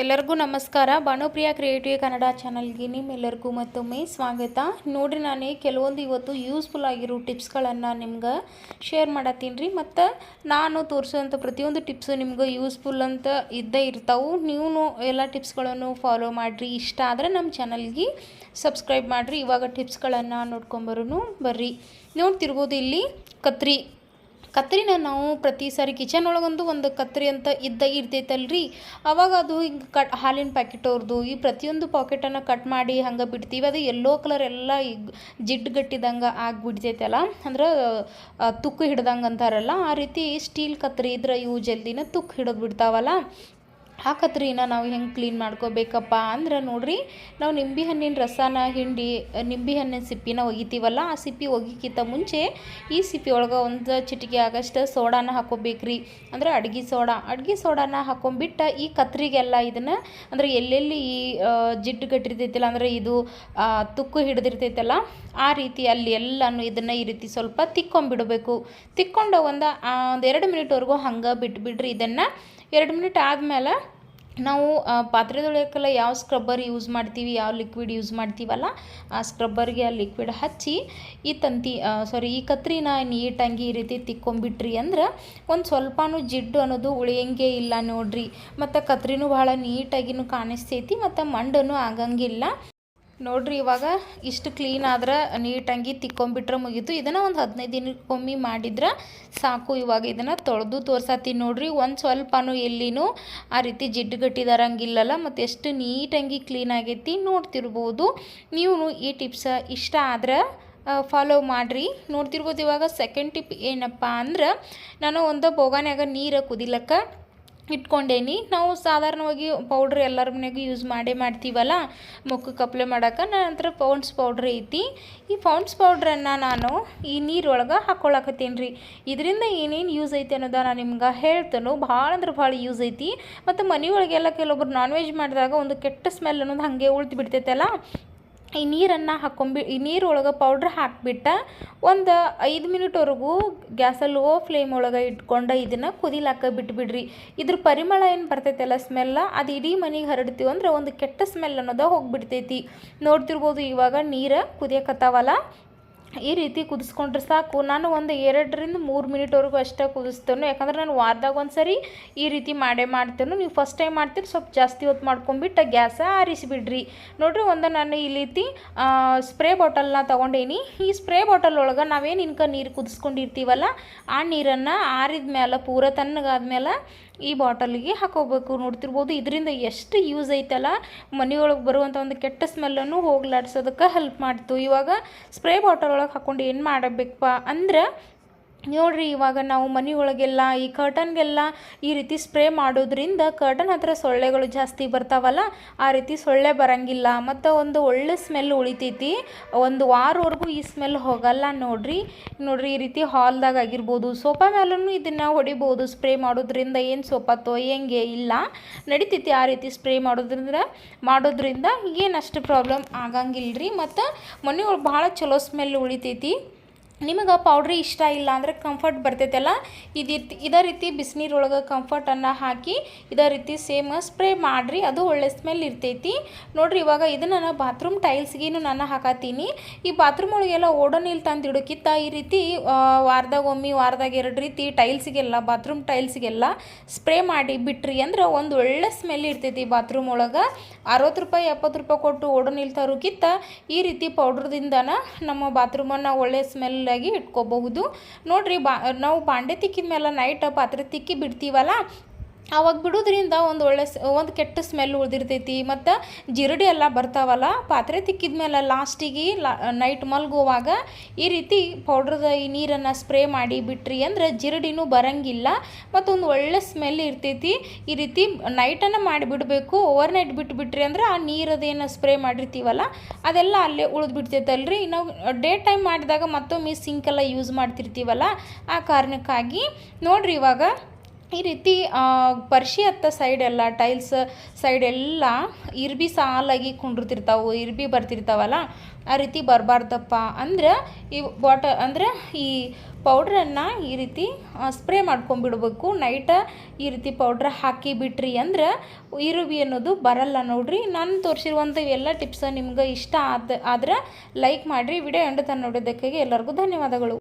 ಎಲ್ಲರಿಗೂ ನಮಸ್ಕಾರ. ಭಾನುಪ್ರಿಯ ಕ್ರಿಯೇಟಿವ್ ಕನ್ನಡ ಚಾನಲ್ಗೆ ನಿಮ್ಮೆಲ್ಲರಿಗೂ ಮತ್ತೊಮ್ಮೆ ಸ್ವಾಗತ. ನೋಡ್ರಿ ನಾನು ಕೆಲವೊಂದು ಇವತ್ತು ಯೂಸ್ಫುಲ್ ಆಗಿರೋ ಟಿಪ್ಸ್ಗಳನ್ನು ನಿಮ್ಗೆ ಶೇರ್ ಮಾಡತ್ತೀನಿ ರೀ. ಮತ್ತು ನಾನು ತೋರಿಸೋಂಥ ಪ್ರತಿಯೊಂದು ಟಿಪ್ಸು ನಿಮ್ಗೆ ಯೂಸ್ಫುಲ್ ಅಂತ ಇದ್ದೇ ಇರ್ತಾವೆ. ನೀವು ಎಲ್ಲ ಟಿಪ್ಸ್ಗಳನ್ನು ಫಾಲೋ ಮಾಡಿರಿ. ಇಷ್ಟ ಆದರೆ ನಮ್ಮ ಚಾನಲ್ಗೆ ಸಬ್ಸ್ಕ್ರೈಬ್ ಮಾಡಿರಿ. ಇವಾಗ ಟಿಪ್ಸ್ಗಳನ್ನು ನೋಡ್ಕೊಂಬರೂ ಬರ್ರಿ. ನೋಡ್ತಿರ್ಬೋದು ಇಲ್ಲಿ ಕತ್ರಿ. ಕತ್ರಿನ ನಾವು ಪ್ರತಿ ಸಾರಿ ಕಿಚನ್ ಒಳಗೊಂದು ಒಂದು ಕತ್ರಿ ಅಂತ ಇದ್ದ ಇರ್ತೈತಲ್ರಿ. ಅವಾಗ ಅದು ಹಿಂಗೆ ಕಟ್ ಹಾಲಿನ ಪ್ಯಾಕೆಟ್ ಅವ್ರದ್ದು ಈ ಪ್ರತಿಯೊಂದು ಪಾಕೆಟನ್ನು ಕಟ್ ಮಾಡಿ ಹಂಗೆ ಬಿಡ್ತೀವಿ. ಅದು ಎಲ್ಲೋ ಕಲರ್ ಎಲ್ಲ ಜಿಡ್ಡು ಗಟ್ಟಿದಂಗೆ ಆಗಿಬಿಡ್ತೈತಲ್ಲ. ಅಂದ್ರೆ ತುಕ್ಕು ಹಿಡ್ದಂಗೆ ಅಂತಾರಲ್ಲ, ಆ ರೀತಿ ಸ್ಟೀಲ್ ಕತ್ರಿ ಇದ್ರೆ ಇವು ಜಲ್ದಿನ ತುಕ್ಕು ಹಿಡಿದು ಬಿಡ್ತಾವಲ್ಲ. ಆ ಕತ್ರಿನ ನಾವು ಹೆಂಗೆ ಕ್ಲೀನ್ ಮಾಡ್ಕೋಬೇಕಪ್ಪ? ಅಂದ್ರೆ ನೋಡ್ರಿ, ನಾವು ನಿಂಬೆ ಹಣ್ಣಿನ ರಸನ ಹಿಂಡಿ, ನಿಂಬೆ ಹಣ್ಣಿನ ಸಿಪ್ಪಿನ ಒಗಿತೀವಲ್ಲ, ಆ ಸಿಪ್ಪಿ ಒಗಿಕ್ಕಿಂತ ಮುಂಚೆ ಈ ಸಿಪ್ಪಿ ಒಳಗೆ ಒಂದು ಚಿಟಿಕೆ ಆಗಷ್ಟು ಸೋಡಾನ ಹಾಕೋಬೇಕ್ರಿ. ಅಂದ್ರೆ ಅಡ್ಗೆ ಸೋಡಾ. ಅಡ್ಗೆ ಸೋಡಾನ ಹಾಕೊಂಡ್ಬಿಟ್ಟು ಈ ಕತ್ರಿಗೆಲ್ಲ ಇದನ್ನು, ಅಂದ್ರೆ ಎಲ್ಲೆಲ್ಲಿ ಈ ಜಿಡ್ಡು ಕಟ್ಟಿರ್ತೈತಿಲ್ಲ, ಅಂದ್ರೆ ಇದು ತುಕ್ಕು ಹಿಡಿದಿರ್ತೈತಲ್ಲ, ಆ ರೀತಿ ಅಲ್ಲಿ ಎಲ್ಲನೂ ಇದನ್ನು ಈ ರೀತಿ ಸ್ವಲ್ಪ ತಿಕ್ಕೊಂಬಿಡಬೇಕು. ತಿಕ್ಕೊಂಡು ಒಂದು ಒಂದು ಎರಡು ಮಿನಿಟ್ವರೆಗೂ ಹಂಗೆ ಬಿಟ್ಬಿಡ್ರಿ ಇದನ್ನು. ಎರಡು ಮಿನಿಟ್ ಆದಮೇಲೆ ನಾವು ಪಾತ್ರೆ ತೊಳೆಯೋಕ್ಕೆಲ್ಲ ಯಾವ ಸ್ಕ್ರಬ್ಬರ್ ಯೂಸ್ ಮಾಡ್ತೀವಿ, ಯಾವ ಲಿಕ್ವಿಡ್ ಯೂಸ್ ಮಾಡ್ತೀವಲ್ಲ, ಆ ಸ್ಕ್ರಬ್ಬರ್ಗೆ ಆ ಲಿಕ್ವಿಡ್ ಹಚ್ಚಿ, ಈ ತಂತಿ ಸಾರಿ ಈ ಕತ್ರಿನ ನೀಟಾಗಿ ಈ ರೀತಿ ತಿಕ್ಕೊಂಬಿಟ್ರಿ ಅಂದ್ರೆ ಒಂದು ಸ್ವಲ್ಪನೂ ಜಿಡ್ಡು ಅನ್ನೋದು ಉಳಿಯಂಗೆ ಇಲ್ಲ ನೋಡ್ರಿ. ಮತ್ತು ಕತ್ರಿನೂ ಭಾಳ ನೀಟಾಗಿನೂ ಕಾಣಿಸ್ತೈತಿ, ಮತ್ತು ಮಂಡನೂ ಆಗಂಗಿಲ್ಲ. ನೋಡ್ರಿ, ಇವಾಗ ಇಷ್ಟು ಕ್ಲೀನ್ ಆದ್ರೆ ನೀಟಾಗಿ ತಿಕ್ಕೊಂಬಿಟ್ರೆ ಮುಗೀತು. ಇದನ್ನು ಒಂದು ಹದಿನೈದು ದಿನಕ್ಕೊಮ್ಮೆ ಮಾಡಿದ್ರೆ ಸಾಕು. ಇವಾಗ ಇದನ್ನು ತೊಳೆದು ತೋರ್ಸತ್ತೀನಿ ನೋಡ್ರಿ, ಒಂದು ಸ್ವಲ್ಪನೂ ಎಲ್ಲಿನೂ ಆ ರೀತಿ ಜಿಡ್ಡು ಗಟ್ಟಿದಾರಂಗಿಲ್ಲಲ್ಲ ಮತ್ತು ಎಷ್ಟು ನೀಟಾಗಿ ಕ್ಲೀನ್ ಆಗೈತಿ ನೋಡ್ತಿರ್ಬೋದು. ನೀವು ಈ ಟಿಪ್ಸ ಇಷ್ಟ ಆದ್ರೆ ಫಾಲೋ ಮಾಡಿರಿ. ನೋಡ್ತಿರ್ಬೋದು ಇವಾಗ ಸೆಕೆಂಡ್ ಟಿಪ್ ಏನಪ್ಪ ಅಂದ್ರೆ, ನಾನು ಒಂದು ಬೋಗಾನ್ಯಾಗ ನೀರು ಕುದಿಲಕ್ಕ ಇಟ್ಕೊಂಡೇನಿ. ನಾವು ಸಾಧಾರಣವಾಗಿ ಪೌಡ್ರ್ ಎಲ್ಲರ ಮನೆಗೂ ಯೂಸ್ ಮಾಡೇ ಮಾಡ್ತೀವಲ್ಲ ಮುಖಕ್ಕೆ ಅಪ್ಲೈ ಮಾಡೋಕೆ. ನಂತರ ಪೌಂಡ್ಸ್ ಪೌಡ್ರ್ ಐತಿ. ಈ ಪೌಂಡ್ಸ್ ಪೌಡ್ರನ್ನು ನಾನು ಈ ನೀರೊಳಗೆ ಹಾಕ್ಕೊಳಕತ್ತೀನಿ ರೀ ಇದರಿಂದ ಏನೇನು ಯೂಸ್ ಐತಿ ಅನ್ನೋದ ನಾನು ನಿಮ್ಗೆ ಹೇಳ್ತೇನೆ. ಭಾಳ ಅಂದ್ರೆ ಭಾಳ ಯೂಸ್ ಐತಿ. ಮತ್ತು ಮನೆಯೊಳಗೆಲ್ಲ ಕೆಲವೊಬ್ರು ನಾನ್ ವೆಜ್ ಮಾಡಿದಾಗ ಒಂದು ಕೆಟ್ಟ ಸ್ಮೆಲ್ ಅನ್ನೋದು ಹಾಗೆ ಉಳಿದು ಬಿಡ್ತೈತಲ್ಲ ಈ ನೀರನ್ನು ಹಾಕೊಂಬಿ, ಈ ನೀರೊಳಗೆ ಪೌಡ್ರ್ ಹಾಕಿಬಿಟ್ಟ ಒಂದು ಐದು ಮಿನಿಟ್ವರೆಗೂ ಗ್ಯಾಸಲ್ಲಿ ಲೋ ಫ್ಲೇಮ್ ಒಳಗೆ ಇಟ್ಕೊಂಡು ಇದನ್ನು ಕುದಿಲಾಕ ಬಿಟ್ಬಿಡ್ರಿ. ಇದ್ರ ಪರಿಮಳ ಏನು ಬರ್ತೈತಲ್ಲ ಸ್ಮೆಲ್ಲ ಅದು ಇಡೀ ಮನೆಗೆ ಹರಡ್ತೀವಿ ಅಂದ್ರೆ ಒಂದು ಕೆಟ್ಟ ಸ್ಮೆಲ್ ಅನ್ನೋದು ಹೋಗಿಬಿಡ್ತೈತಿ. ನೋಡ್ತಿರ್ಬೋದು ಇವಾಗ ನೀರು ಕುದಿಯಕತ್ತಾವಲ್ಲ? ಈ ರೀತಿ ಕುದಿಸ್ಕೊಂಡ್ರೆ ಸಾಕು. ನಾನು ಒಂದು ಎರಡರಿಂದ ಮೂರು ಮಿನಿಟ್ವರೆಗೂ ಅಷ್ಟೇ ಕುದಿಸ್ತೇನೆ. ಯಾಕಂದ್ರೆ ನಾನು ವಾರದಾಗ ಒಂದು ಸರಿ ಈ ರೀತಿ ಮಾಡೇ ಮಾಡ್ತೇನೆ. ನೀವು ಫಸ್ಟ್ ಟೈಮ್ ಮಾಡ್ತೀರಿ, ಸ್ವಲ್ಪ ಜಾಸ್ತಿ ಹೊತ್ತು ಮಾಡ್ಕೊಂಬಿಟ್ಟು ಗ್ಯಾಸ ಆರಿಸಿಬಿಡ್ರಿ. ನೋಡಿರಿ, ಒಂದು ನಾನು ಈ ರೀತಿ ಸ್ಪ್ರೇ ಬಾಟಲ್ನ ತೊಗೊಂಡೇನಿ. ಈ ಸ್ಪ್ರೇ ಬಾಟಲ್ ಒಳಗೆ ನಾವೇನು ಇನ್ಕ ನೀರು ಕುದಿಸ್ಕೊಂಡಿರ್ತೀವಲ್ಲ, ಆ ನೀರನ್ನು ಆರಿದ ಮೇಲೆ ಪೂರ ತಣ್ಣಗಾದ್ಮೇಲೆ ಈ ಬಾಟಲಿಗೆ ಹಾಕೋಬೇಕು ನೋಡ್ತಿರ್ಬೋದು. ಇದರಿಂದ ಎಷ್ಟು ಯೂಸ್ ಐತಲ್ಲ? ಮನೆಯೊಳಗೆ ಬರುವಂಥ ಒಂದು ಕೆಟ್ಟ ಸ್ಮೆಲ್ಲನ್ನು ಹೋಗ್ಲಾಡ್ಸೋದಕ್ಕೆ ಹೆಲ್ಪ್ ಮಾಡ್ತು. ಇವಾಗ ಸ್ಪ್ರೇ ಬಾಟಲ್ ಒಳಗೆ ಹಾಕ್ಕೊಂಡು ಏನು ಮಾಡಬೇಕಪ್ಪ ಅಂದ್ರೆ ನೋಡ್ರಿ, ಇವಾಗ ನಾವು ಮನೆಯೊಳಗೆಲ್ಲ ಈ ಕರ್ಟನ್ಗೆಲ್ಲ ಈ ರೀತಿ ಸ್ಪ್ರೇ ಮಾಡೋದ್ರಿಂದ ಕರ್ಟನ್ ಹತ್ರ ಸೊಳ್ಳೆಗಳು ಜಾಸ್ತಿ ಬರ್ತಾವಲ್ಲ, ಆ ರೀತಿ ಸೊಳ್ಳೆ ಬರಂಗಿಲ್ಲ. ಮತ್ತು ಒಂದು ಒಳ್ಳೆ ಸ್ಮೆಲ್ ಉಳಿತೈತಿ. ಒಂದು ವಾರವರೆಗೂ ಈ ಸ್ಮೆಲ್ ಹೋಗಲ್ಲ ನೋಡ್ರಿ. ನೋಡ್ರಿ, ಈ ರೀತಿ ಹಾಲ್ದಾಗ ಆಗಿರ್ಬೋದು ಸೋಫಾ ಮೇಲೂ ಇದನ್ನು ಹೊಡಿಬೋದು ಸ್ಪ್ರೇ ಮಾಡೋದ್ರಿಂದ ಏನು ಸೋಫಾ ತೊಯ್ಯಂಗೆ ಇಲ್ಲ. ನಡಿತೈತಿ ಆ ರೀತಿ ಸ್ಪ್ರೇ ಮಾಡೋದ್ರಿಂದ ಮಾಡೋದ್ರಿಂದ ಏನಷ್ಟು ಪ್ರಾಬ್ಲಮ್ ಆಗಂಗಿಲ್ಲ ರೀ ಮತ್ತು ಮನೆಯೊಳಗೆ ಭಾಳ ಚಲೋ ಸ್ಮೆಲ್ ಉಳಿತೈತಿ. ನಿಮಗೆ ಪೌಡ್ರಿ ಇಷ್ಟ ಇಲ್ಲ ಅಂದರೆ ಕಂಫರ್ಟ್ ಬರ್ತೈತಲ್ಲ? ಇದು ಇದೇ ರೀತಿ ಬಿಸಿನೀರೊಳಗೆ ಕಂಫರ್ಟನ್ನು ಹಾಕಿ, ಇದೇ ರೀತಿ ಸೇಮ್ ಸ್ಪ್ರೇ ಮಾಡಿರಿ, ಅದು ಒಳ್ಳೆ ಸ್ಮೆಲ್ ಇರ್ತೈತಿ. ನೋಡಿರಿ, ಇವಾಗ ಇದನ್ನು ನಾನು ಬಾತ್ರೂಮ್ ಟೈಲ್ಸ್ಗೇನು ನಾನು ಹಾಕತ್ತೀನಿ ಈ ಬಾತ್ರೂಮ್ ಒಳಗೆಲ್ಲ ಓಡೋನಿಲ್ ತಂದು ಇಡೋಕ್ಕಿಂತ ಈ ರೀತಿ ವಾರದಾಗ ಒಮ್ಮೆ, ವಾರದಾಗ ಎರಡು ರೀತಿ ಟೈಲ್ಸ್ಗೆಲ್ಲ ಬಾತ್ರೂಮ್ ಟೈಲ್ಸ್ಗೆಲ್ಲ ಸ್ಪ್ರೇ ಮಾಡಿ ಬಿಟ್ರಿ ಅಂದ್ರೆ ಒಂದು ಒಳ್ಳೆ ಸ್ಮೆಲ್ ಇರ್ತೈತಿ ಬಾತ್ರೂಮ್ ಒಳಗೆ. ಅರವತ್ತು ರೂಪಾಯಿ ಎಪ್ಪತ್ತು ರೂಪಾಯಿ ಕೊಟ್ಟು ಓಡೋನಿಲ್ ತರೋಕಿತ್ತ ಈ ರೀತಿ ಪೌಡ್ರದಿಂದನ ನಮ್ಮ ಬಾತ್ರೂಮನ್ನು ಒಳ್ಳೆ ಸ್ಮೆಲ್ಲಾಗಿ ಇಟ್ಕೋಬಹುದು. ನೋಡ್ರಿ ಬಾ ನಾವು ಬಾಂಡೆ ತಿಕ್ಕಿದ ಮೇಲೆ ನೈಟ್ ಪಾತ್ರೆ ತಿಕ್ಕಿ ಬಿಡ್ತೀವಲ್ಲ ಅವಾಗ ಬಿಡೋದ್ರಿಂದ ಒಂದು ಒಳ್ಳೆ ಒಂದು ಕೆಟ್ಟ ಸ್ಮೆಲ್ ಉಳಿದಿರ್ತೈತಿ. ಮತ್ತು ಜಿರಡಿ ಎಲ್ಲ ಬರ್ತಾವಲ್ಲ, ಪಾತ್ರೆ ತಿಕ್ಕಿದ ಮೇಲೆ ಲಾಸ್ಟಿಗೆ ಲಾ ನೈಟ್ ಮಲ್ಗುವಾಗ ಈ ರೀತಿ ಪೌಡ್ರದ ಈ ನೀರನ್ನು ಸ್ಪ್ರೇ ಮಾಡಿ ಬಿಟ್ರಿ ಅಂದ್ರೆ ಜಿರಡಿನೂ ಬರಂಗಿಲ್ಲ. ಮತ್ತೊಂದು ಒಳ್ಳೆ ಸ್ಮೆಲ್ ಇರ್ತೈತಿ. ಈ ರೀತಿ ನೈಟನ್ನು ಮಾಡಿಬಿಡಬೇಕು ಓವರ್ ನೈಟ್ ಬಿಟ್ಬಿಟ್ರಿ ಅಂದ್ರೆ ಆ ನೀರದೇನು ಸ್ಪ್ರೇ ಮಾಡಿರ್ತೀವಲ್ಲ, ಅದೆಲ್ಲ ಅಲ್ಲೇ ಉಳಿದು ಬಿಡ್ತೈತಲ್ರಿ ನಾವು ಡೇ ಟೈಮ್ ಮಾಡಿದಾಗ ಮತ್ತೊಮ್ಮೆ ಸಿಂಕೆಲ್ಲ ಯೂಸ್ ಮಾಡ್ತಿರ್ತೀವಲ್ಲ, ಆ ಕಾರಣಕ್ಕಾಗಿ. ನೋಡಿರಿ ಇವಾಗ ಈ ರೀತಿ ಪರ್ಶಿ ಹತ್ತ ಸೈಡ್ ಎಲ್ಲ ಟೈಲ್ಸ್ ಸೈಡ್ ಎಲ್ಲ ಇರ್ಬಿ ಸಾಲಾಗಿ ಕುಂಡಿರ್ತಿರ್ತಾವೆ, ಇರ್ಬಿ ಬರ್ತಿರ್ತಾವಲ್ಲ, ಆ ರೀತಿ ಬರಬಾರ್ದಪ್ಪ. ಅಂದ್ರೆ ಈ ಬಾಟ ಅಂದ್ರೆ ಈ ಪೌಡ್ರನ್ನು ಈ ರೀತಿ ಸ್ಪ್ರೇ ಮಾಡ್ಕೊಂಡ್ಬಿಡ್ಬೇಕು. ನೈಟ ಈ ರೀತಿ ಪೌಡ್ರ್ ಹಾಕಿ ಬಿಟ್ರಿ ಅಂದ್ರೆ ಇರುಬಿ ಅನ್ನೋದು ಬರಲ್ಲ ನೋಡ್ರಿ. ನಾನು ತೋರಿಸಿರುವಂಥ ಎಲ್ಲ ಟಿಪ್ಸ್ ನಿಮ್ಗೆ ಇಷ್ಟ ಆದ, ಆದ್ರೆ ಲೈಕ್ ಮಾಡಿರಿ. ವಿಡಿಯೋ ಎಂಡ್ ತನಕ ನೋಡಿದ್ದಕ್ಕಾಗಿ ಎಲ್ಲರಿಗೂ ಧನ್ಯವಾದಗಳು.